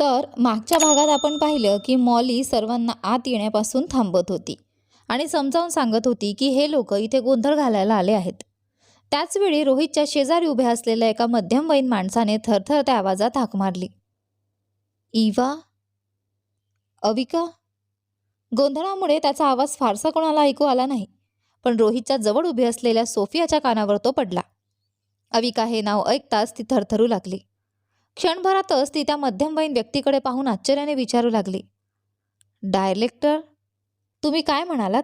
तर मागच्या भागात आपण पाहिलं की मॉली सर्वांना आत येण्यापासून थांबत होती. आणि समजावून सांगत होती की हे लोक इथे गोंधळ घालायला आले आहेत. त्याचवेळी रोहितच्या शेजारी उभ्या असलेल्या एका मध्यमवयीन माणसाने थरथरत्या आवाजात हाक मारली. इवा? अविका? गोंधळामुळे त्याचा आवाज फारसा कोणाला ऐकू आला नाही पण रोहितच्या जवळ उभी असलेल्या सोफियाच्या कानावर तो पडला. अविका हे नाव ऐकताच ती थरथरू लागली. क्षणभरातच ती त्या मध्यमवयीन व्यक्तीकडे पाहून आश्चर्याने विचारू लागली. डायरेक्टर तुम्ही काय म्हणालात?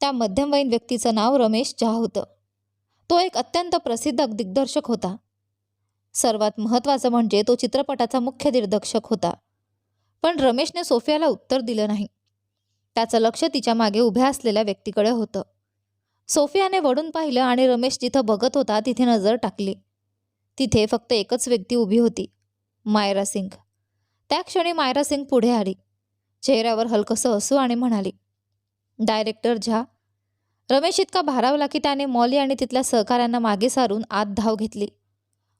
त्या मध्यमवयीन व्यक्तीचं नाव रमेश झा होतं. तो एक अत्यंत प्रसिद्ध दिग्दर्शक होता. सर्वात महत्त्वाचं म्हणजे तो चित्रपटाचा मुख्य दिग्दर्शक होता. पण रमेशने सोफियाला उत्तर दिलं नाही. त्याचं लक्ष तिच्यामागे उभ्या असलेल्या व्यक्तीकडे होतं. सोफियाने वडून पाहिलं आणि रमेश जिथं बघत होता तिथे नजर टाकली. तिथे फक्त एकच व्यक्ती उभी होती मायरा सिंग. त्या क्षणी मायरा सिंग पुढे आली. चेहऱ्यावर हलकसं हसू आणि म्हणाली डायरेक्टर झा. रमेश इतका भारावला की त्याने मॉली आणि तिथल्या सहकाऱ्यांना मागे सारून आत धाव घेतली.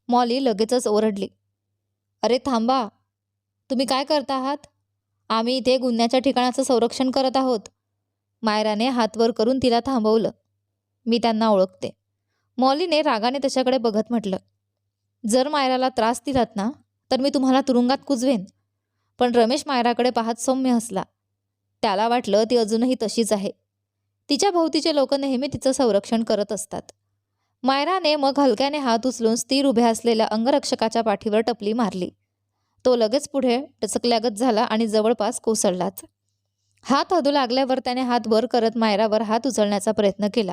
मॉली लगेचच ओरडली अरे थांबा तुम्ही काय करता आहात? आम्ही इथे गुन्ह्याच्या ठिकाणाचं संरक्षण करत आहोत. मायराने हात वर करून तिला थांबवलं. मी त्यांना ओळखते. मॉलीने रागाने त्याच्याकडे बघत म्हटलं जर मायराला त्रास दिलात ना तर मी तुम्हाला तुरुंगात कुजवेन. पण रमेश मायराकडे पाहत सौम्य हसला. त्याला वाटलं ती अजूनही तशीच आहे. तिच्या भोवतीचे लोक नेहमी तिचं संरक्षण करत असतात. मायराने मग हलक्याने हात उचलून स्थिर उभ्या असलेल्या अंगरक्षकाच्या पाठीवर टपली मारली. तो लगेच पुढे टचकल्यागत झाला आणि जवळपास कोसळलाच. हात हदू लागल्यावर त्याने हात वर करत मायरावर हात उचलण्याचा प्रयत्न केला.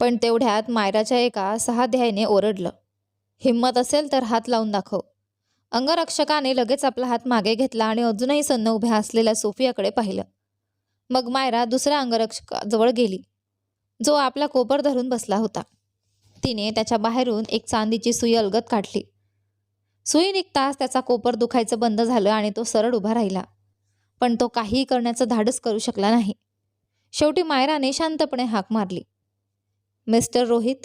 पण तेवढ्यात मायराच्या एका सहाध्यायने ओरडलं. हिंमत असेल तर हात लावून दाखव. अंगरक्षकाने लगेच आपला हात मागे घेतला आणि अजूनही सन्न उभ्या असलेल्या सोफियाकडे पाहिलं. मग मायरा दुसऱ्या अंगरक्षकाजवळ गेली. जो आपला कोपर धरून बसला होता. तिने त्याच्या बाहेरून एक चांदीची सुई अलगत काढली. सुई निघताच त्याचा कोपर दुखायचं बंद झालं आणि तो सरळ उभा राहिला. पण तो काहीही करण्याचं धाडस करू शकला नाही. शेवटी मायराने शांतपणे हाक मारली. मिस्टर रोहित?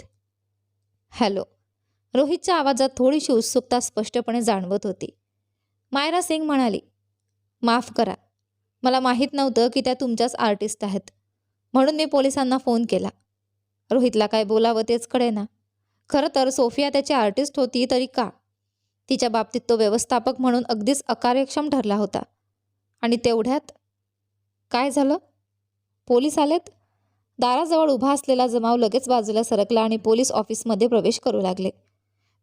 हॅलो. रोहितच्या आवाजात थोडीशी उत्सुकता स्पष्टपणे जाणवत होती. मायरा सिंग म्हणाली माफ करा. मला माहीत नव्हतं की त्या तुमच्याच आर्टिस्ट आहेत. म्हणून मी पोलिसांना फोन केला. रोहितला काय बोलावं तेच कळे ना. खरं तर सोफिया त्याची आर्टिस्ट होती तरी का? तिच्या बाबतीत तो व्यवस्थापक म्हणून अगदीच अकार्यक्षम ठरला होता. आणि तेवढ्यात काय झालं? पोलीस आलेत? दाराजवळ उभा असलेला जमाव लगेच बाजूला सरकला आणि पोलीस ऑफिसमध्ये प्रवेश करू लागले.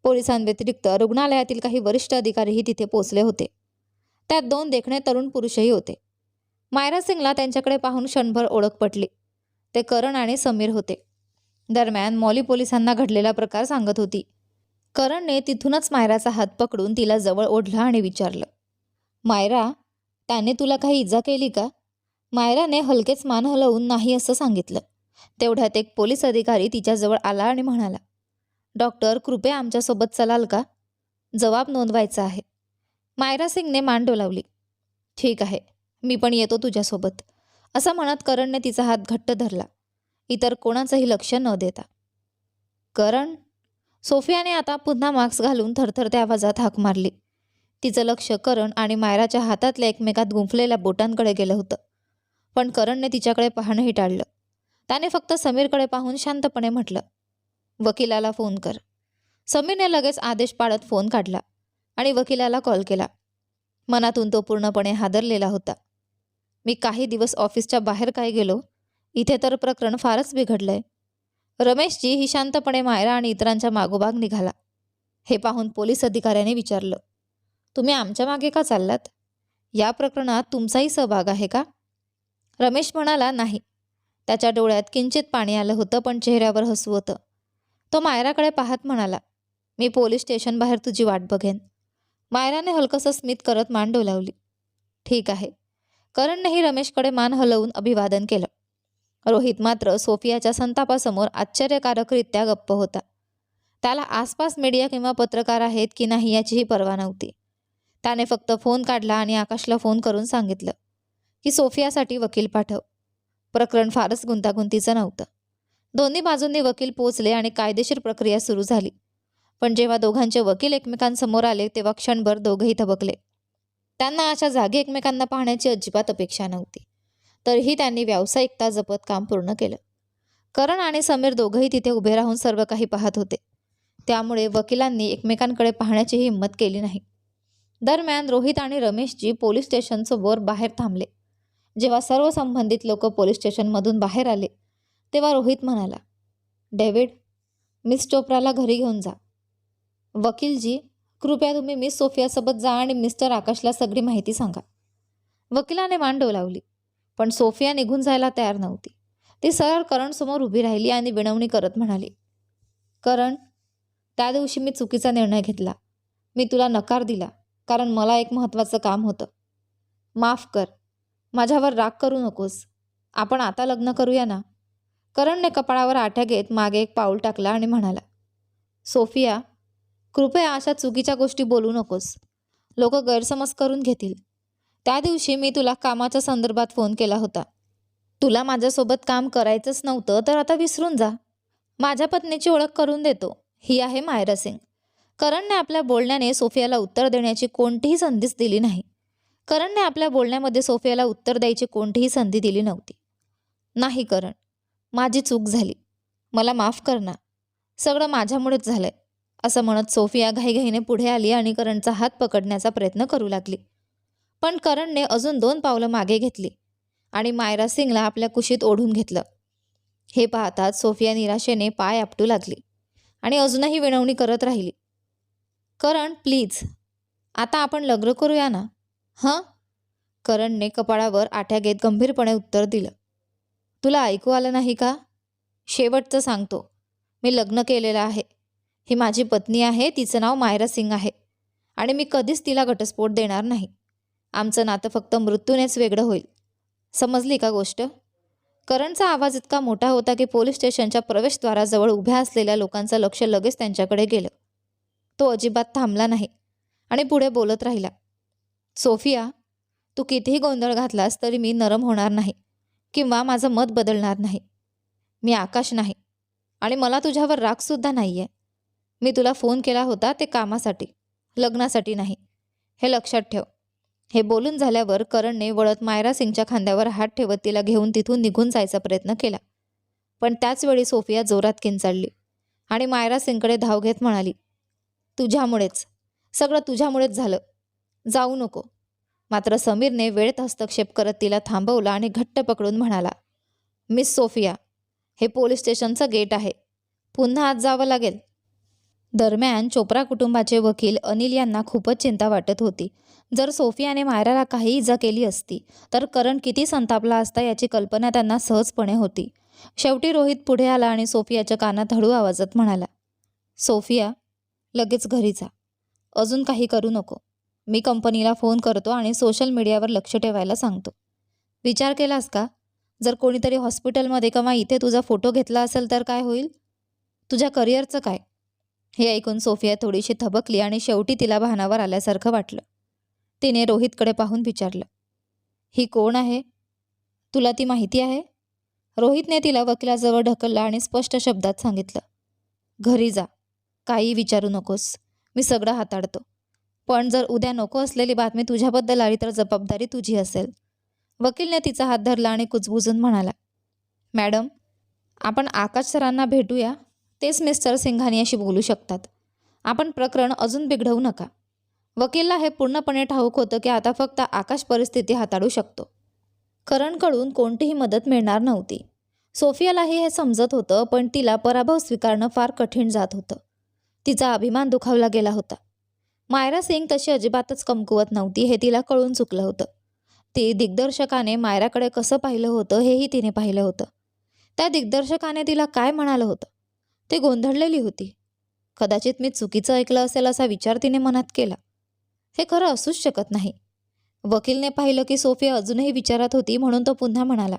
पोलिसांव्यतिरिक्त रुग्णालयातील काही वरिष्ठ अधिकारीही तिथे पोहोचले होते. त्यात दोन देखणे तरुण पुरुषही होते. मायरा सिंगला त्यांच्याकडे पाहून क्षणभर ओळख पटली. ते करण आणि समीर होते. दरम्यान मॉली पोलिसांना घडलेला प्रकार सांगत होती. करणने तिथूनच मायराचा हात पकडून तिला जवळ ओढलं आणि विचारलं मायरा त्याने तुला काही इजा केली का? मायराने हलकेच मान हलवून नाही असं सांगितलं. तेवढ्यात एक पोलीस अधिकारी तिच्याजवळ आला आणि म्हणाला डॉक्टर कृपया आमच्यासोबत चलाल का? जबाब नोंदवायचा आहे. मायरा सिंगने मान डोलावली. ठीक आहे मी पण येतो तुझ्यासोबत. असं म्हणत करणने तिचा हात घट्ट धरला. इतर कोणाचंही लक्ष न देता. करण सोफियाने आता पुन्हा मास्क घालून थरथरत्या आवाजात हाक मारली. तिचं लक्ष करण आणि मायराच्या हातातल्या एकमेकात गुंफलेल्या बोटांकडे गेलं होतं. पण करणने तिच्याकडे पाहणंही टाळलं. त्याने फक्त समीरकडे पाहून शांतपणे म्हटलं वकिलाला फोन कर. समीरने लगेच आदेश पाळत फोन काढला आणि वकिलाला कॉल केला. मनातून तो पूर्णपणे हादरलेला होता. मी काही दिवस ऑफिसच्या बाहेर काय गेलो इथे तर प्रकरण फारच बिघडलंय. रमेशजी ही शांतपणे मायरा आणि इतरांच्या मागोबाग निघाला. हे पाहून पोलीस अधिकाऱ्याने विचारलं तुम्ही आमच्या मागे का चाललात? या प्रकरणात तुमचाही सहभाग आहे का? रमेश म्हणाला नाही. त्याच्या डोळ्यात किंचित पाणी आलं होतं पण चेहऱ्यावर हसू होतं. तो मायराकडे पाहत म्हणाला मी पोलीस स्टेशन बाहेर तुझी वाट बघेन. मायराने हलकसं स्मित करत मान डोलावली. ठीक आहे. करणनेही रमेशकडे मान हलवून अभिवादन केलं. रोहित मात्र सोफियाच्या संतापासमोर आश्चर्यकारकरित्या गप्प होता. त्याला आसपास मीडिया किंवा पत्रकार आहेत की नाही याचीही पर्वा नव्हती. त्याने फक्त फोन काढला आणि आकाशला फोन करून सांगितलं की सोफियासाठी वकील पाठव. प्रकरण फारच गुंतागुंतीचं नव्हतं. दोन्ही बाजूंनी वकील पोचले आणि कायदेशीर प्रक्रिया सुरू झाली. पण जेव्हा दोघांचे वकील एकमेकांसमोर आले तेव्हा क्षणभर दोघंही थबकले. त्यांना अशा जागी एकमेकांना पाहण्याची अजिबात अपेक्षा नव्हती. तरीही त्यांनी व्यावसायिकता जपत काम पूर्ण केलं. करण आणि समीर दोघंही तिथे उभे राहून सर्व काही पाहत होते. त्यामुळे वकिलांनी एकमेकांकडे पाहण्याची हिंमत केली नाही. दरम्यान रोहित आणि रमेशजी पोलीस स्टेशनसमोर बाहेर थांबले. जेव्हा सर्व संबंधित लोक पोलीस स्टेशनमधून बाहेर आले तेव्हा रोहित म्हणाला डेव्हिड मिस चोप्राला घरी घेऊन जा. वकीलजी कृपया तुम्ही मिस सोफियासोबत जा आणि मिस्टर आकाशला सगळी माहिती सांगा. वकिलाने मान डोलावली पण सोफिया निघून जायला तयार नव्हती. ती सरळ करणसमोर उभी राहिली आणि विनवणी करत म्हणाली करण त्या दिवशी मी चुकीचा निर्णय घेतला. मी तुला नकार दिला कारण मला एक महत्त्वाचं काम होतं. माफ कर. माझ्यावर राग करू नकोस. आपण आता लग्न करूया ना? करणने कपाळावर आठ्या घेत मागे एक पाऊल टाकला आणि म्हणाला सोफिया कृपया अशा चुकीच्या गोष्टी बोलू नकोस. लोक गैरसमज करून घेतील. त्या दिवशी मी तुला कामाच्या संदर्भात फोन केला होता. तुला माझ्यासोबत काम करायचंच नव्हतं तर आता विसरून जा. माझ्या पत्नीची ओळख करून देतो. ही आहे मायरा सिंग. करणने आपल्या बोलण्याने सोफियाला उत्तर देण्याची कोणतीही संधीच दिली नाही. करणने आपल्या बोलण्यामध्ये सोफियाला उत्तर द्यायची कोणतीही संधी दिली नव्हती. नाही करण. माझी चूक झाली. मला माफ कर ना. सगळं माझ्यामुळेच झालंय असं म्हणत सोफिया घाईघाईने पुढे आली आणि करणचा हात पकडण्याचा प्रयत्न करू लागली. पण करणने अजून दोन पावलं मागे घेतली आणि मायरा सिंगला आपल्या कुशीत ओढून घेतलं. हे पाहताच सोफिया निराशेने पाय आपटू लागली आणि अजूनही विनवणी करत राहिली. करण प्लीज आता आपण लग्न करूया ना? हं? करणने कपाळावर आठ्या घेत गंभीरपणे उत्तर दिलं. तुला ऐकू आलं नाही का? शेवटचं सांगतो. मी लग्न केलेलं आहे. ही माझी पत्नी आहे तिचं नाव मायरा सिंग आहे. आणि मी कधीच तिला घटस्फोट देणार नाही. आमचं नातं फक्त मृत्यूनेच वेगळं होईल. समजली का गोष्ट? करणचा आवाज इतका मोठा होता की पोलीस स्टेशनच्या प्रवेशद्वाराजवळ उभ्या असलेल्या लोकांचं लक्ष लगेच त्यांच्याकडे गेलं. तो अजिबात थांबला नाही आणि पुढे बोलत राहिला. सोफिया तू कितीही गोंधळ घातलास तरी मी नरम होणार नाही. किंवा माझं मत बदलणार नाही. मी आकाश नाही आणि मला तुझ्यावर रागसुद्धा नाही आहे मी तुला फोन केला होता ते कामासाठी लग्नासाठी नाही. हे लक्षात ठेव. हे बोलून झाल्यावर करणने वळत मायरा सिंगच्या खांद्यावर हात ठेवत तिला घेऊन तिथून निघून जायचा प्रयत्न केला. पण त्याचवेळी सोफिया जोरात किंचाळली आणि मायरा सिंगकडे धाव घेत म्हणाली तुझ्यामुळेच. सगळं तुझ्यामुळेच झालं. जाऊ नको. मात्र समीरने वेळेत हस्तक्षेप करत तिला थांबवला आणि घट्ट पकडून म्हणाला मिस सोफिया हे पोलीस स्टेशनचं गेट आहे. पुन्हा आज जावं लागेल. दरम्यान चोप्रा कुटुंबाचे वकील अनिल यांना खूपच चिंता वाटत होती. जर सोफियाने मायराला काही इजा केली असती तर करण किती संतापला असता याची कल्पना त्यांना सहजपणे होती. शेवटी रोहित पुढे आला आणि सोफियाच्या कानात हळू आवाजात म्हणाला सोफिया लगेच घरी जा. अजून काही करू नको. मी कंपनीला फोन करतो आणि सोशल मीडियावर लक्ष ठेवायला सांगतो. विचार केलास का? जर कोणीतरी हॉस्पिटलमध्ये किंवा इथे तुझा फोटो घेतला असेल तर काय होईल? तुझ्या करिअरचं काय? हे ऐकून सोफिया थोडीशी थबकली आणि शेवटी तिला भानावर आल्यासारखं वाटलं. तिने रोहितकडे पाहून विचारलं ही कोण आहे? तुला ती माहिती आहे? रोहितने तिला वकिलाजवळ ढकललं आणि स्पष्ट शब्दात सांगितलं घरी जा काही विचारू नकोस. मी सगळं हाताळतो. पण जर उद्या नको असलेली बातमी तुझ्याबद्दल आली तर जबाबदारी तुझी असेल. वकीलने तिचा हात धरला आणि कुजबुजून म्हणाला मॅडम आपण आकाश सरांना भेटूया. तेच मिस्टर सिंघानियाशी बोलू शकतात. आपण प्रकरण अजून बिघडवू नका. वकीलला हे पूर्णपणे ठाऊक होतं की आता फक्त आकाश परिस्थिती हाताळू शकतो. करणकडून कोणतीही मदत मिळणार नव्हती. सोफियालाही हे समजत होतं पण तिला पराभव स्वीकारणं फार कठीण जात होतं. तिचा अभिमान दुखावला गेला होता. मायरा सिंग तशी अजिबातच कमकुवत नव्हती हे तिला कळून चुकलं होतं. ती दिग्दर्शकाने मायराकडे कसं पाहिलं होतं हेही तिने पाहिलं होतं. त्या दिग्दर्शकाने तिला काय म्हणालं होतं? ते गोंधळलेली होती. कदाचित मी चुकीचं ऐकलं असेल असा विचार तिने मनात केला. हे खरं असूच शकत नाही. वकीलने पाहिलं की सोफिया अजूनही विचारात होती म्हणून तो पुन्हा म्हणाला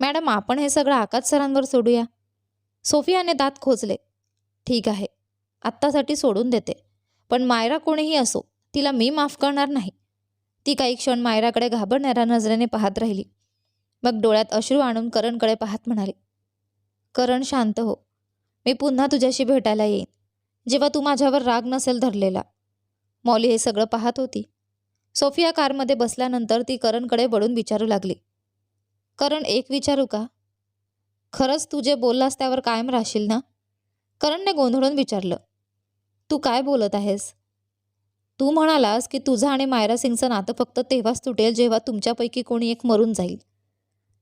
मॅडम आपण हे सगळं आकाश सरांवर सोडूया. सोफियाने दात खोचले. ठीक आहे. आत्तासाठी सोडून देते. पण मायरा कोणीही असो तिला मी माफ करणार नाही. ती काही क्षण मायराकडे घाबरणाऱ्या नजरेने पाहत राहिली. मग डोळ्यात अश्रू आणून करणकडे पाहत म्हणाली करण शांत हो. मी पुन्हा तुझ्याशी भेटायला येईन. जेव्हा तू माझ्यावर राग नसेल धरलेला. मौली हे सगळं पाहत होती. सोफिया कारमध्ये बसल्यानंतर ती करणकडे वळून विचारू लागली करण एक विचारू का? खरंच तू जे बोललास त्यावर कायम राहशील ना? करणने गोंधळून विचारलं तू काय बोलत आहेस? तू म्हणालास की तुझं आणि मायरा सिंगचं नातं फक्त तेव्हाच तुटेल जेव्हा तुमच्यापैकी कोणी एक मरून जाईल.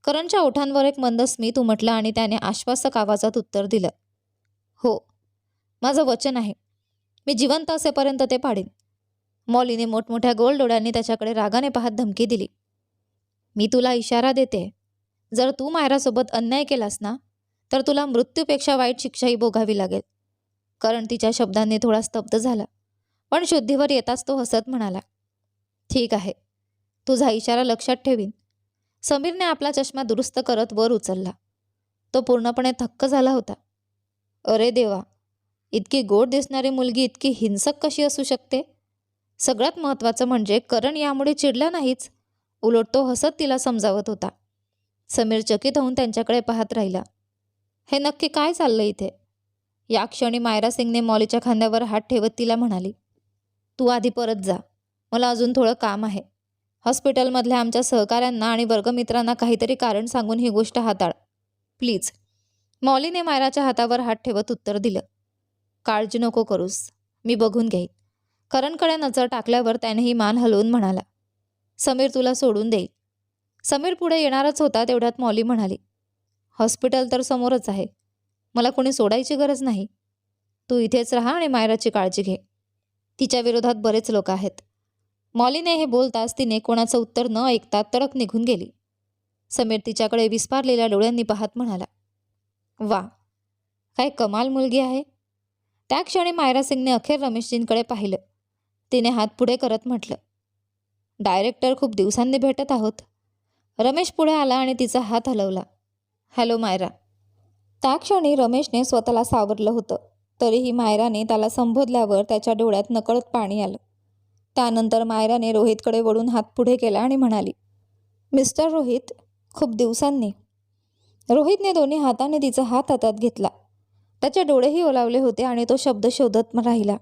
करणच्या ओठांवर एक मंद स्मित उमटलं आणि त्याने आश्वासक आवाजात उत्तर दिलं. हो माझं वचन आहे. मी जिवंत असेपर्यंत ते पाडेन. मॉलीने मोठमोठ्या गोल डोळ्यांनी त्याच्याकडे रागाने पाहत धमकी दिली. मी तुला इशारा देते. जर तू मायरासोबत अन्याय केलास ना तर तुला मृत्यूपेक्षा वाईट शिक्षाही भोगावी लागेल. कारण तिच्या शब्दांनी थोडा स्तब्ध झाला. पण शुद्धीवर येताच तो हसत म्हणाला ठीक आहे तुझा इशारा लक्षात ठेवीन. समीरने आपला चष्मा दुरुस्त करत वर उचलला. तो पूर्णपणे थक्क झाला होता. अरे देवा इतकी गोड दिसणारी मुलगी इतकी हिंसक कशी असू शकते? सगळ्यात महत्त्वाचं म्हणजे करण यामुळे चिडला नाहीच. उलट तो हसत तिला समजावत होता. समीर चकित होऊन त्यांच्याकडे पाहत राहिला. हे नक्की काय चाललं इथे? या क्षणी मायरा सिंगने मॉलीच्या खांद्यावर हात ठेवत तिला म्हणाली तू आधी परत जा. मला अजून थोडं काम आहे. हॉस्पिटलमधल्या आमच्या सहकाऱ्यांना आणि वर्गमित्रांना काहीतरी कारण सांगून ही गोष्ट हाताळ. प्लीज. मॉलीने मायराच्या हातावर हात ठेवत उत्तर दिलं काळजी नको करूस. मी बघून घेईन. करणकडे नजर टाकल्यावर त्यानेही मान हलवून म्हणाला समीर तुला सोडून देईल. समीर पुढे येणारच होता तेवढ्यात मॉली म्हणाली हॉस्पिटल तर समोरच आहे. मला कोणी सोडायची गरज नाही. तू इथेच राहा आणि मायराची काळजी घे. तिच्या विरोधात बरेच लोक आहेत. मॉलीने हे बोलताच तिने कोणाचं उत्तर न ऐकता तडक निघून गेली. समीर तिच्याकडे विस्पारलेल्या डोळ्यांनी पाहत म्हणाला वा काय कमाल मुलगी आहे. त्या क्षणी मायरा सिंगने अखेर रमेशजींकडे पाहिलं. तिने हात पुढे करत म्हटलं डायरेक्टर खूप दिवसांनी भेटत आहोत. रमेश पुढे आला आणि तिचा हात हलवला हॅलो मायरा त्या क्षणी रमेशने स्वतःला सावरलं होतं. तरीही मायराने त्याला संबोधल्यावर त्याच्या डोळ्यात नकळत पाणी आलं. त्यानंतर मायराने रोहितकडे वळून हात पुढे केला आणि म्हणाली मिस्टर रोहित खूप दिवसांनी. रोहितने दोन्ही हाताने तिचा हात हातात घेतला. त्याचे डोळेही ओलावले होते आणि तो शब्द शोधत राहिला.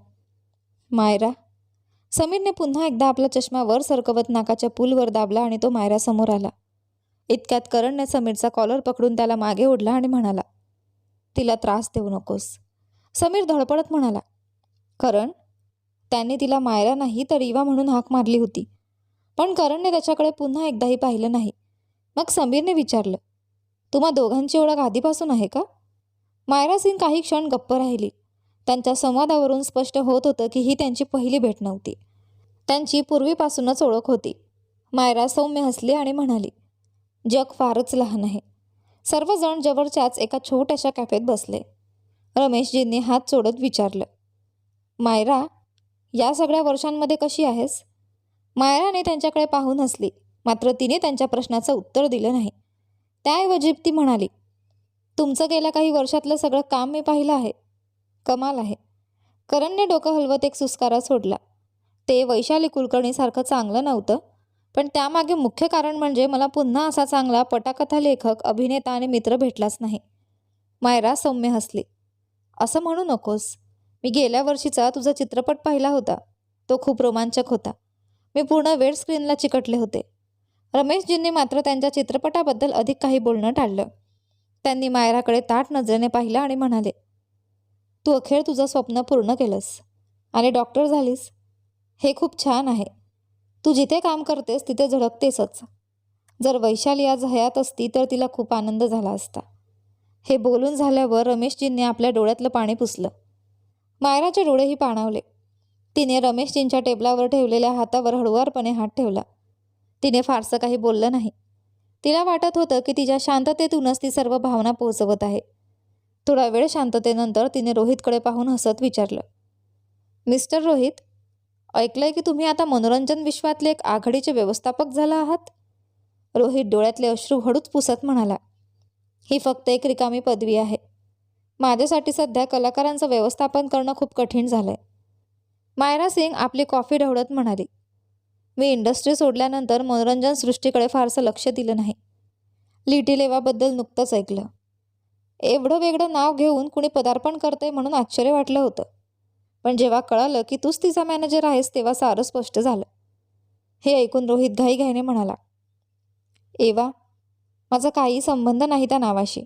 मायरा समीरने पुन्हा एकदा आपला चष्मा वर सरकवत नाकाच्या पूलवर दाबला आणि तो मायरासमोर आला. इतक्यात करणने समीरचा कॉलर पकडून त्याला मागे ओढला आणि म्हणाला तिला त्रास देऊ नकोस. समीर धडपडत म्हणाला करण त्याने तिला मायरा नाही तर इवा म्हणून हाक मारली होती. पण करणने त्याच्याकडे पुन्हा एकदाही पाहिलं नाही. मग समीरने विचारलं तुम्हा दोघांची ओळख आधीपासून आहे का? मायरा सिंग काही क्षण गप्प राहिली. त्यांच्या संवादावरून स्पष्ट होत होतं की ही त्यांची पहिली भेट नव्हती. त्यांची पूर्वीपासूनच ओळख होती. मायरा सौम्य हसली आणि म्हणाली जग फारच लहान आहे. सर्वजण जवळच्याच एका छोट्याशा कॅफेत बसले. रमेशजींनी हात सोडत विचारलं मायरा या सगळ्या वर्षांमध्ये कशी आहेस? मायराने त्यांच्याकडे पाहून हसली मात्र तिने त्यांच्या प्रश्नाचं उत्तर दिलं नाही. त्याऐवजी ती म्हणाली तुमचं गेल्या काही वर्षातलं सगळं काम मी पाहिलं आहे. कमाल आहे. करणने डोकं हलवत एक सुस्कारा सोडला. ते वैशाली कुलकर्णीसारखं चांगलं नव्हतं पण त्यामागे मुख्य कारण म्हणजे मला पुन्हा असा चांगला पटाकथा लेखक अभिनेता आणि मित्र भेटलाच नाही. मायरा सौम्य हसली. असं म्हणू नकोस. मी गेल्या वर्षीचा तुझा चित्रपट पाहिला होता. तो खूप रोमांचक होता. मी पूर्ण वेळ स्क्रीनला चिकटले होते. रमेशजींनी मात्र त्यांच्या चित्रपटाबद्दल अधिक काही बोलणं टाळलं. त्यांनी मायराकडे ताट नजरेने पाहिलं आणि म्हणाले तू अखेर तुझं स्वप्न पूर्ण केलंस. आणि डॉक्टर झालीस. हे खूप छान आहे. तू जिथे काम करतेस तिथे झळकतेसच जर वैशाली आज हयात असती तर तिला खूप आनंद झाला असता. हे बोलून झाल्यावर रमेशजींनी आपल्या डोळ्यातलं पाणी पुसलं. मायराचे डोळेही पाणावले. तिने रमेशजींच्या टेबलावर ठेवलेल्या हातावर हळुवारपणे हात ठेवला. तिने फारसं काही बोललं नाही. तिला वाटत होतं की तिच्या शांततेतूनच ती सर्व भावना पोहोचवत आहे. थोडा वेळ शांततेनंतर तिने रोहितकडे पाहून हसत विचारलं. मिस्टर रोहित ऐकलंय की तुम्ही आता मनोरंजन विश्वातले एक आघाडीचे व्यवस्थापक झाला आहात? रोहित डोळ्यातले अश्रू हळूच पुसत म्हणाला. ही फक्त एक रिकामी पदवी आहे. माझ्यासाठी सध्या कलाकारांचं व्यवस्थापन करणं खूप कठीण झालंय. मायरा सिंग आपली कॉफी ढवळत म्हणाली. मी इंडस्ट्री सोडल्यानंतर मनोरंजन सृष्टीकडे फारसं लक्ष दिलं नाही. लिटी लेवाबद्दल नुकतंच ऐकलं. एवढं वेगळं नाव घेऊन कुणी पदार्पण करते म्हणून आश्चर्य वाटलं होतं. पण जेव्हा कळालं की तूच तिचा मॅनेजर आहेस तेव्हा सारं स्पष्ट झालं. हे ऐकून रोहित घाईघाईने म्हणाला एवा माझा काही संबंध नाही त्या नावाशी.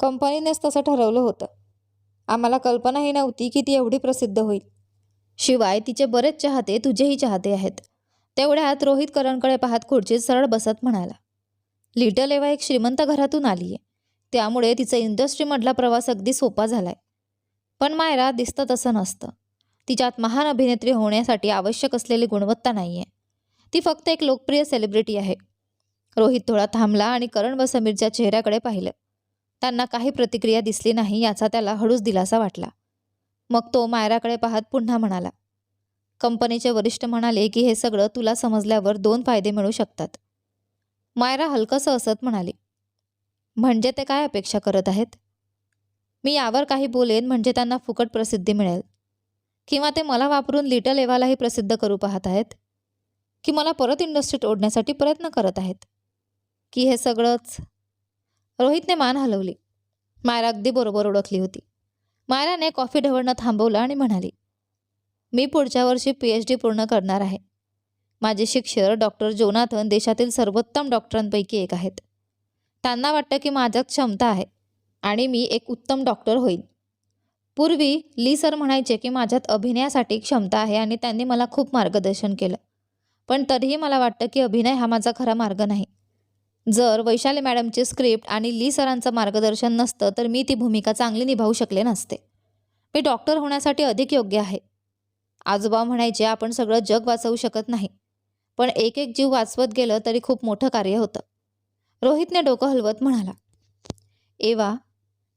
कंपनीनेच तसं ठरवलं होतं. आम्हाला कल्पनाही नव्हती की ती एवढी प्रसिद्ध होईल. शिवाय तिचे बरेच चाहते तुझेही चाहते आहेत. तेवढ्यात रोहित करणकडे पाहत खुर्चीत सरळ बसत म्हणाला लिटल एवा एक श्रीमंत घरातून आली आहे त्यामुळे तिचा इंडस्ट्रीमधला प्रवास अगदी सोपा झालाय. पण मायरा दिसतं तसं नसतं. तिच्यात महान अभिनेत्री होण्यासाठी आवश्यक असलेली गुणवत्ता नाही आहे ती फक्त एक लोकप्रिय सेलिब्रिटी आहे. रोहित थोडा थांबला आणि करण व समीरच्या चेहऱ्याकडे पाहिलं. त्यांना काही प्रतिक्रिया दिसली नाही याचा त्याला हळूच दिलासा वाटला. मग तो मायराकडे पाहत पुन्हा म्हणाला कंपनीचे वरिष्ठ म्हणाले की हे सगळं तुला समजल्यावर दोन फायदे मिळू शकतात. मायरा हलकंसं असत म्हणाली म्हणजे ते काय अपेक्षा करत आहेत? मी यावर काही बोलेन म्हणजे त्यांना फुकट प्रसिद्धी मिळेल. किंवा ते मला वापरून लिटल एव्हालाही प्रसिद्ध करू पाहत आहेत? की मला परत इंडस्ट्रीत ओढण्यासाठी प्रयत्न करत आहेत? की हे सगळंच? रोहितने मान हलवली. मायरा अगदी बरोबर ओळखली होती. मायराने कॉफी ढवळणं थांबवलं आणि म्हणाली मी पुढच्या वर्षी पी एच डी पूर्ण करणार आहे. माझे शिक्षक डॉक्टर जोनाथन देशातील सर्वोत्तम डॉक्टरांपैकी एक आहेत. त्यांना वाटतं की माझ्यात क्षमता आहे आणि मी एक उत्तम डॉक्टर होईन. पूर्वी ली सर म्हणायचे की माझ्यात अभिनयासाठी क्षमता आहे आणि त्यांनी मला खूप मार्गदर्शन केलं. पण तरीही मला वाटतं की अभिनय हा माझा खरा मार्ग नाही. जर वैशाली मॅडमचे स्क्रिप्ट आणि ली सरांचं मार्गदर्शन नसतं तर मी ती भूमिका चांगली निभावू शकले नसते. मी डॉक्टर होण्यासाठी अधिक योग्य आहे. आजोबा म्हणायचे आपण सगळं जग वाचवू शकत नाही. पण एक एक जीव वाचवत गेलं तरी खूप मोठं कार्य होतं. रोहितने डोकं हलवत म्हणाला एवा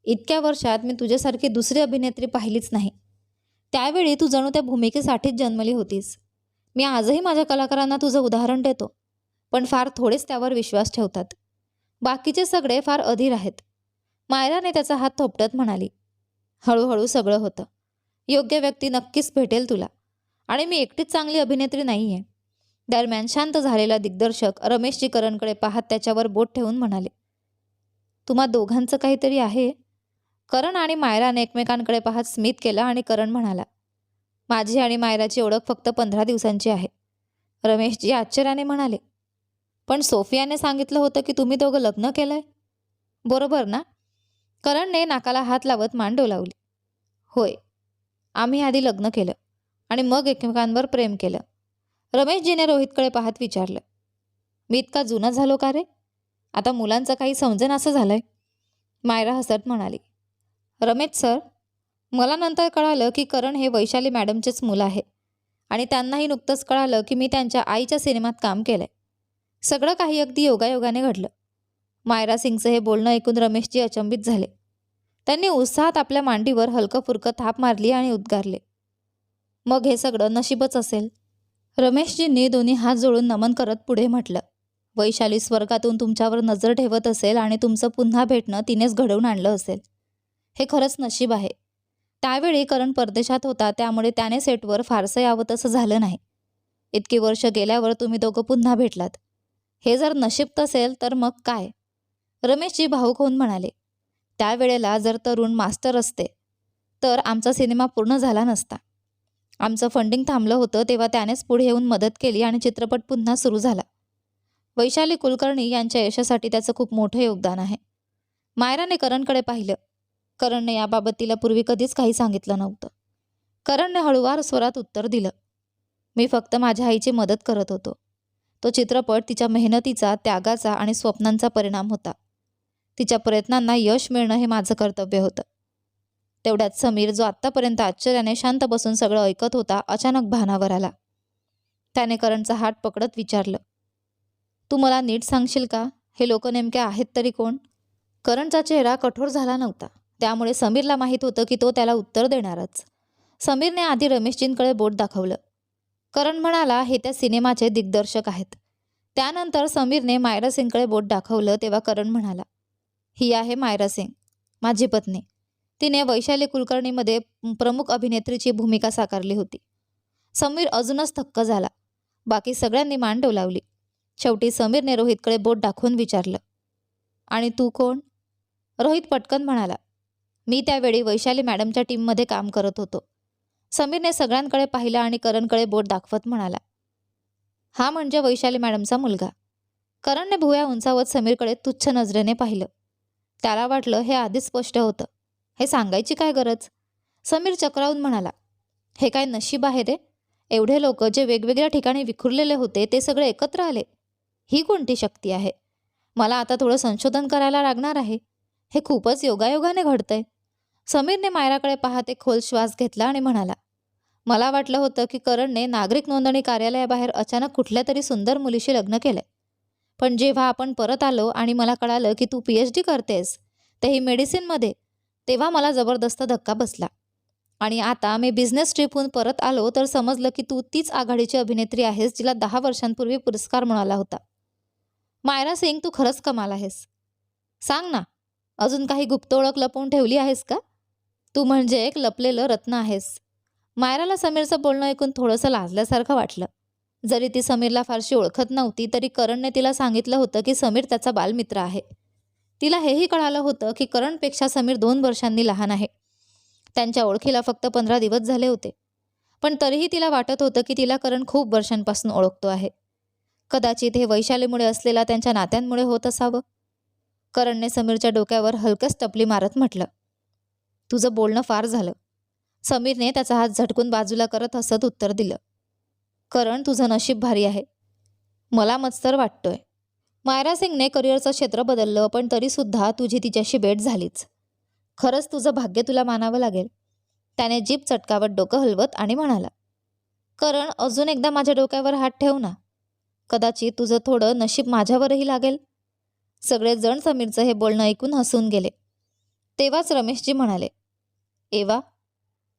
इतक्या वर्षात मी तुझ्यासारखी दुसरी अभिनेत्री पाहिलीच नाही. त्यावेळी तू जणू त्या भूमिकेसाठीच जन्मली होतीस. मी आजही माझ्या कलाकारांना तुझं उदाहरण देतो पण फार थोडेच त्यावर विश्वास ठेवतात. बाकीचे सगळे फार अधीर आहेत. मायराने त्याचा हात थोपटत म्हणाली हळूहळू सगळं होतं. योग्य व्यक्ती नक्कीच भेटेल तुला. आणि मी एकटीच चांगली अभिनेत्री नाही आहे दरम्यान शांत झालेला दिग्दर्शक रमेश करणकडे पाहत त्याच्यावर बोट ठेवून म्हणाले तुम्हा दोघांचं काहीतरी आहे? करण आणि मायराने एकमेकांकडे पाहत स्मित केलं आणि करण म्हणाला माझी आणि मायराची ओळख फक्त पंधरा दिवसांची आहे. रमेशजी आश्चर्याने म्हणाले पण सोफियाने सांगितलं होतं की तुम्ही दोघं लग्न केलंय. बरोबर ना. करणने नाकाला हात लावत मान डोलावली होय आम्ही आधी लग्न केलं आणि मग एकमेकांवर प्रेम केलं. रमेशजीने रोहितकडे पाहत विचारलं मी इतका जुना झालो का रे? आता मुलांचं काही समजेन असं झालंय? मायरा हसत म्हणाली रमेश सर मला नंतर कळालं की करण हे वैशाली मॅडमचेच मुलं आहे. आणि त्यांनाही नुकतंच कळालं की मी त्यांच्या आईच्या सिनेमात काम केलं आहे सगळं काही अगदी योगायोगाने घडलं. मायरा सिंगचं हे बोलणं ऐकून रमेशजी अचंबित झाले. त्यांनी उत्साहात आपल्या मांडीवर हलकंफुरकं थाप मारली आणि उद्गारले. मग हे सगळं नशीबच असेल? रमेशजींनी दोन्ही हात जोडून नमन करत पुढे म्हटलं वैशाली स्वर्गातून तुमच्यावर नजर ठेवत असेल आणि तुमचं पुन्हा भेटणं तिनेच घडवून आणलं असेल. हे खरंच नशीब आहे. त्यावेळी करण परदेशात होता त्यामुळे त्याने सेटवर फारसं यावं तसं झालं नाही. इतकी वर्ष गेल्यावर तुम्ही दोघं पुन्हा भेटलात. हे जर नशीब असेल तर मग काय? रमेशजी भाऊक होऊन म्हणाले त्यावेळेला जर तरुण मास्टर असते तर आमचा सिनेमा पूर्ण झाला नसता. आमचं फंडिंग थांबलं होतं तेव्हा त्यानेच पुढे येऊन मदत केली आणि चित्रपट पुन्हा सुरू झाला. वैशाली कुलकर्णी यांच्या यशासाठी त्याचं खूप मोठं योगदान आहे. मायराने करणकडे पाहिलं. करणने याबाबत तिला पूर्वी कधीच काही सांगितलं नव्हतं. करणने हळूवार स्वरात उत्तर दिलं. मी फक्त माझ्या आईची मदत करत होतो. तो चित्रपट तिच्या मेहनतीचा त्यागाचा आणि स्वप्नांचा परिणाम होता. तिच्या प्रयत्नांना यश मिळणं हे माझं कर्तव्य होतं. तेवढ्यात समीर जो आत्तापर्यंत आश्चर्याने शांत बसून सगळं ऐकत होता अचानक भानावर आला. त्याने करणचा हात पकडत विचारलं. तू मला नीट सांगशील का? हे लोक नेमके आहेत तरी कोण? करणचा चेहरा कठोर झाला नव्हता. त्यामुळे समीरला माहीत होतं की तो त्याला उत्तर देणारच. समीरने आधी रमेशजींकडे बोट दाखवलं. करण म्हणाला हे त्या सिनेमाचे दिग्दर्शक आहेत. त्यानंतर समीरने मायरा सिंगकडे बोट दाखवलं तेव्हा करण म्हणाला ही आहे मायरा सिंग माझी पत्नी. तिने वैशाली कुलकर्णीमध्ये प्रमुख अभिनेत्रीची भूमिका साकारली होती. समीर अजूनच थक्क झाला. बाकी सगळ्यांनी मान डोलावली. शेवटी समीरने रोहितकडे बोट दाखवून विचारलं आणि तू कोण? रोहित पटकन म्हणाला मी त्यावेळी वैशाली मॅडमच्या टीममध्ये काम करत होतो. समीरने सगळ्यांकडे पाहिलं आणि करणकडे बोट दाखवत म्हणाला हा म्हणजे वैशाली मॅडमचा मुलगा. करणने भुया उंचावत समीरकडे तुच्छ नजरेने पाहिलं. त्याला वाटलं हे आधीच स्पष्ट होतं. हे सांगायची काय गरज? समीर चक्रावून म्हणाला हे काय नशीब आहे रे? एवढे लोक जे वेगवेगळ्या ठिकाणी विखुरलेले होते ते सगळे एकत्र आले. ही कोणती शक्ती आहे? मला आता थोडं संशोधन करायला लागणार आहे. हे खूपच योगायोगाने घडतंय. समीरने मायराकडे पाहते एक खोल श्वास घेतला आणि म्हणाला मला वाटलं होतं की करणने नागरिक नोंदणी कार्यालयाबाहेर अचानक कुठल्या तरी सुंदर मुलीशी लग्न केलंय. पण जेव्हा आपण परत आलो आणि मला कळालं की तू पी एच डी करतेस तेही मेडिसिनमध्ये तेव्हा मला जबरदस्त धक्का बसला. आणि आता मी बिझनेस ट्रिपहून परत आलो तर समजलं की तू तीच आघाडीची अभिनेत्री आहेस जिला दहा वर्षांपूर्वी पुरस्कार मिळाला होता. मायरा सिंग तू खरंच कमाल आहेस. सांग ना अजून काही गुप्त ओळख लपवून ठेवली आहेस का? तू म्हणजे एक लपलेलं रत्न आहेस. मायराला समीरचं बोलणं ऐकून थोडंसं लाजल्यासारखं वाटलं. जरी ती समीरला फारशी ओळखत नव्हती तरी करणने तिला सांगितलं होतं की समीर त्याचा बालमित्र आहे. तिला हेही कळालं होतं की करणपेक्षा समीर दोन वर्षांनी लहान आहे. त्यांच्या ओळखीला फक्त पंधरा दिवस झाले होते. पण तरीही तिला वाटत होतं की तिला करण खूप वर्षांपासून ओळखतो आहे. कदाचित हे वैशालीमुळे असलेला त्यांच्या नात्यांमुळे होत असावं. करणने समीरच्या डोक्यावर हलकंच टपली मारत म्हटलं. तुझं बोलणं फार झालं. समीरने त्याचा हात झटकून बाजूला करत हसत उत्तर दिलं. करण तुझं नशीब भारी आहे. मला मत्सर वाटतोय. मायरा सिंगने करिअरचं क्षेत्र बदललं पण तरीसुद्धा तुझी तिच्याशी भेट झालीच. खरंच तुझं भाग्य तुला मानावं लागेल. त्याने जीप चटकावत डोकं हलवत आणि म्हणाला करण अजून एकदा माझ्या डोक्यावर हात ठेव ना. कदाचित तुझं थोडं नशीब माझ्यावरही लागेल. सगळेजण समीरचं हे बोलणं ऐकून हसून गेले. तेव्हाच रमेशजी म्हणाले एवा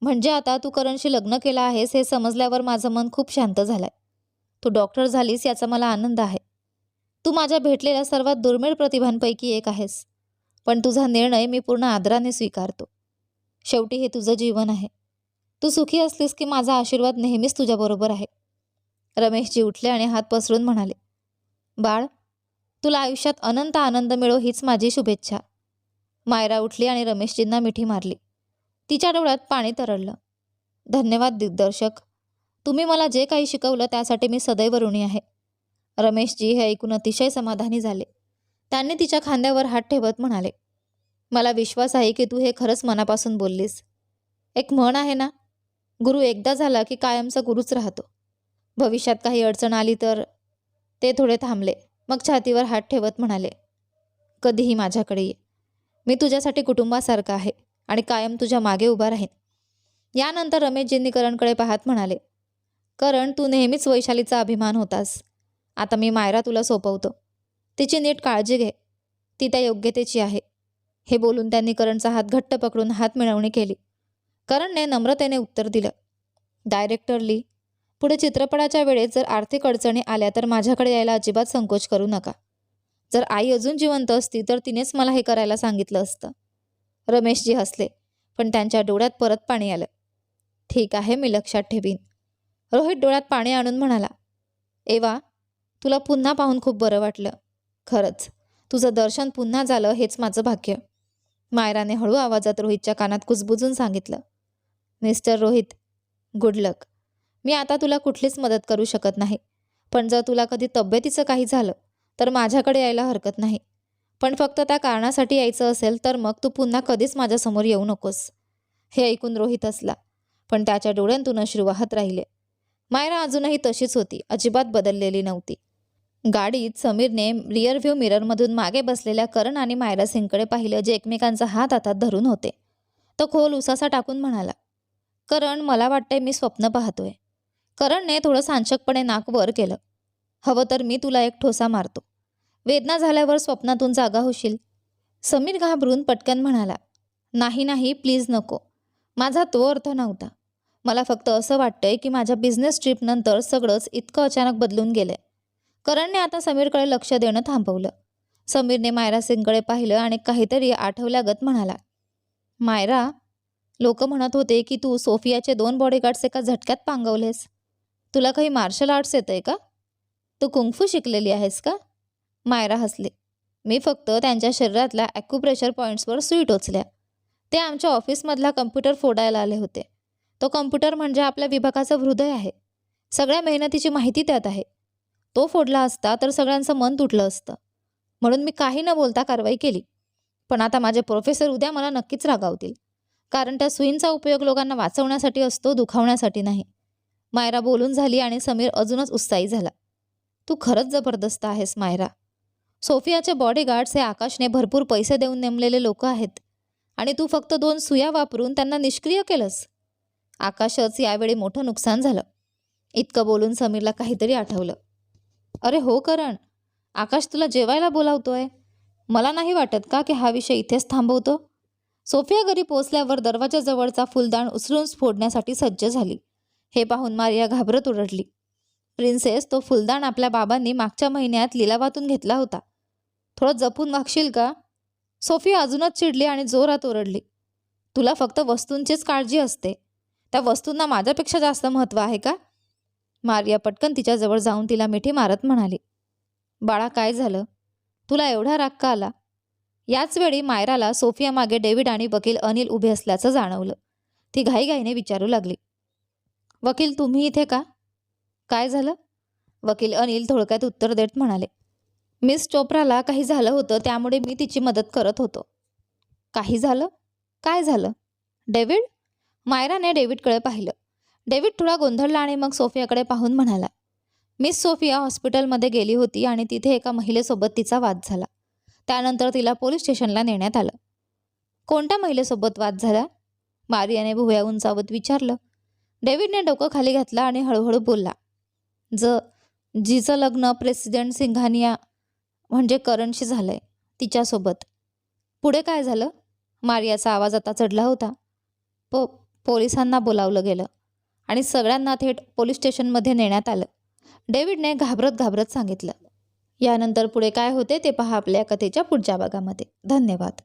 म्हणजे आता तू करणशी लग्न केलं आहेस हे समजल्यावर माझं मन खूप शांत झालंय. तू डॉक्टर झालीस याचा मला आनंद आहे. तू माझ्या भेटलेल्या सर्वात दुर्मिळ प्रतिभांपैकी एक आहेस पण तुझा निर्णय मी पूर्ण आदराने स्वीकारतो. शेवटी हे तुझं जीवन आहे. तू सुखी असलीस की माझा आशीर्वाद नेहमीच तुझ्याबरोबर आहे. रमेशजी उठले आणि हात पसरून म्हणाले बाळ तुला आयुष्यात अनंत आनंद मिळो हीच माझी शुभेच्छा. मायरा उठली आणि रमेशजींना मिठी मारली. तिच्या डोळ्यात पाणी तरळलं. धन्यवाद दिग्दर्शक. तुम्ही मला जे काही शिकवलं त्यासाठी मी सदैव ऋणी आहे. रमेशजी हे ऐकून अतिशय समाधानी झाले. त्यांनी तिच्या खांद्यावर हात ठेवत म्हणाले मला विश्वास आहे की तू हे खरंच मनापासून बोललीस. एक म्हण आहे ना गुरु एकदा झाला की कायमचा गुरुच राहतो. भविष्यात काही अडचण आली तर ते थोडे थांबले. मग छातीवर हात ठेवत म्हणाले कधीही माझ्याकडे ये. मी तुझ्यासाठी कुटुंबासारखं आहे. आणि कायम तुझ्या मागे उभा राहीन. यानंतर रमेशजींनी करणकडे पाहत म्हणाले करण तू नेहमीच वैशालीचा अभिमान होतास. आता मी मायरा तुला सोपवतो. तिची नीट काळजी घे. ती त्या योग्यतेची आहे. हे बोलून त्यांनी करणचा हात घट्ट पकडून हात मिळवणी केली. करणने नम्रतेने उत्तर दिलं डायरेक्टरली पुढे चित्रपटाच्या वेळेत जर आर्थिक अडचणी आल्या तर माझ्याकडे यायला अजिबात संकोच करू नका. जर आई अजून जिवंत असती तर तिनेच मला हे करायला सांगितलं असतं. रमेशजी हसले. पण त्यांच्या डोळ्यात परत पाणी आलं. ठीक आहे मी लक्षात ठेवीन. रोहित डोळ्यात पाणी आणून म्हणाला एवा तुला पुन्हा पाहून खूप बरं वाटलं. खरंच तुझं दर्शन पुन्हा झालं हेच माझं भाग्य. मायराने हळू आवाजात रोहितच्या कानात कुजबुजून सांगितलं मिस्टर रोहित गुड लक. मी आता तुला कुठलीच मदत करू शकत नाही. पण जर तुला कधी तब्येतीचं काही झालं तर माझ्याकडे यायला हरकत नाही. पण फक्त त्या कारणासाठी यायचं असेल तर मग तू पुन्हा कधीच माझ्यासमोर येऊ नकोस. हे ऐकून रोहित असला पण त्याच्या डोळ्यांतून अश्रू वाहत राहिले. मायरा अजूनही तशीच होती अजिबात बदललेली नव्हती. गाडीत समीरने रिअरव्ह्यू मिररमधून मागे बसलेल्या करण आणि मायरा सिंगकडे पाहिलं जे एकमेकांचा हात हातात धरून होते. तो खोल उसासा टाकून म्हणाला करण मला वाटतंय मी स्वप्न पाहतोय. करणने थोडं सांशकपणे नाक वर केलं हवं तर मी तुला एक ठोसा मारतो. वेदना झाल्यावर स्वप्नातून जागा होशील. समीर घाबरून पटकन म्हणाला नाही नाही प्लीज नको. माझा तो अर्थ नव्हता. मला फक्त असं वाटतंय की माझ्या बिझनेस ट्रिपनंतर सगळंच इतकं अचानक बदलून गेलंय. करणने आता समीरकडे लक्ष देणं थांबवलं. समीरने मायरा सिंगकडे पाहिलं आणि काहीतरी आठवल्यागत म्हणाला मायरा लोक म्हणत होते की तू सोफियाचे दोन बॉडीगार्ड्स एका झटक्यात पांगवलेस. तुला काही मार्शल आर्ट्स येतंय का? तू कुंगफू शिकलेली आहेस का? मायरा हसले. मी फक्त त्यांच्या शरीरातल्या ॲक्युप्रेशर पॉईंट्सवर सुई टोचल्या. ते आमच्या ऑफिसमधला कम्प्युटर फोडायला आले होते. तो कम्प्युटर म्हणजे आपल्या विभागाचं हृदय आहे. सगळ्या मेहनतीची माहिती त्यात आहे. तो फोडला असता तर सगळ्यांचं मन तुटलं असतं. म्हणून मी काही न बोलता कारवाई केली. पण आता माझे प्रोफेसर उद्या मला नक्कीच रागावतील. कारण त्या सुईंचा उपयोग लोकांना वाचवण्यासाठी असतो दुखावण्यासाठी नाही. मायरा बोलून झाली आणि समीर अजूनच उत्साही झाला. तू खरंच जबरदस्त आहेस मायरा. सोफियाचे बॉडीगार्ड्स हे आकाशने भरपूर पैसे देऊन नेमलेले लोक आहेत. आणि तू फक्त दोन सुया वापरून त्यांना निष्क्रिय केलंस. आकाशच यावेळी मोठं नुकसान झालं. इतकं बोलून समीरला काहीतरी आठवलं. अरे हो करण आकाश तुला जेवायला बोलावतोय. मला नाही वाटत का की हा विषय इथेच थांबवतो? सोफिया घरी पोचल्यावर दरवाजाजवळचा फुलदाण उचलून फोडण्यासाठी सज्ज झाली. हे पाहून मारिया घाबरत ओरडली. प्रिन्सेस तो फुलदाण आपल्या बाबांनी मागच्या महिन्यात लिलावातून घेतला होता. थोडं जपून वागशील का? सोफिया अजूनच चिडली आणि जोरात ओरडली. तुला फक्त वस्तूंचीच काळजी असते. त्या वस्तूंना माझ्यापेक्षा जास्त महत्त्व आहे का? मारिया पटकन तिच्याजवळ जाऊन तिला मिठी मारत म्हणाली. बाळा काय झालं? तुला एवढा राग का आला? याच वेळी मायराला सोफिया मागे डेव्हिड आणि वकील अनिल उभे असल्याचं जाणवलं. ती घाईघाईने विचारू लागली. वकील तुम्ही इथे का? काय झालं? वकील अनिल थोडक्यात उत्तर देत म्हणाले. मिस चोप्राला काही झालं होतं त्यामुळे मी तिची मदत करत होतो. काही झालं? काय झालं? डेव्हिड? मायराने डेव्हिडकडे पाहिलं. डेव्हिड थोडा गोंधळला आणि मग सोफियाकडे पाहून म्हणाला मिस सोफिया हॉस्पिटलमध्ये गेली होती आणि तिथे एका महिलेसोबत तिचा वाद झाला. त्यानंतर तिला पोलीस स्टेशनला नेण्यात आलं. कोणत्या महिलेसोबत वाद झाला? मारियाने भुव्या उंचावत विचारलं. डेव्हिडने डोकं खाली घातलं आणि हळूहळू बोलला ज जिचं लग्न प्रेसिडेंट सिंघानिया म्हणजे करणशी झालं आहे तिच्यासोबत. पुढे काय झालं? मारियाचा आवाज आता चढला होता. पो पोलिसांना बोलावलं गेलं आणि सगळ्यांना थेट पोलीस स्टेशनमध्ये नेण्यात आलं. डेव्हिडने घाबरत घाबरत सांगितलं. यानंतर पुढे काय होते ते पहा आपल्या कथेच्या पुढच्या भागामध्ये. धन्यवाद.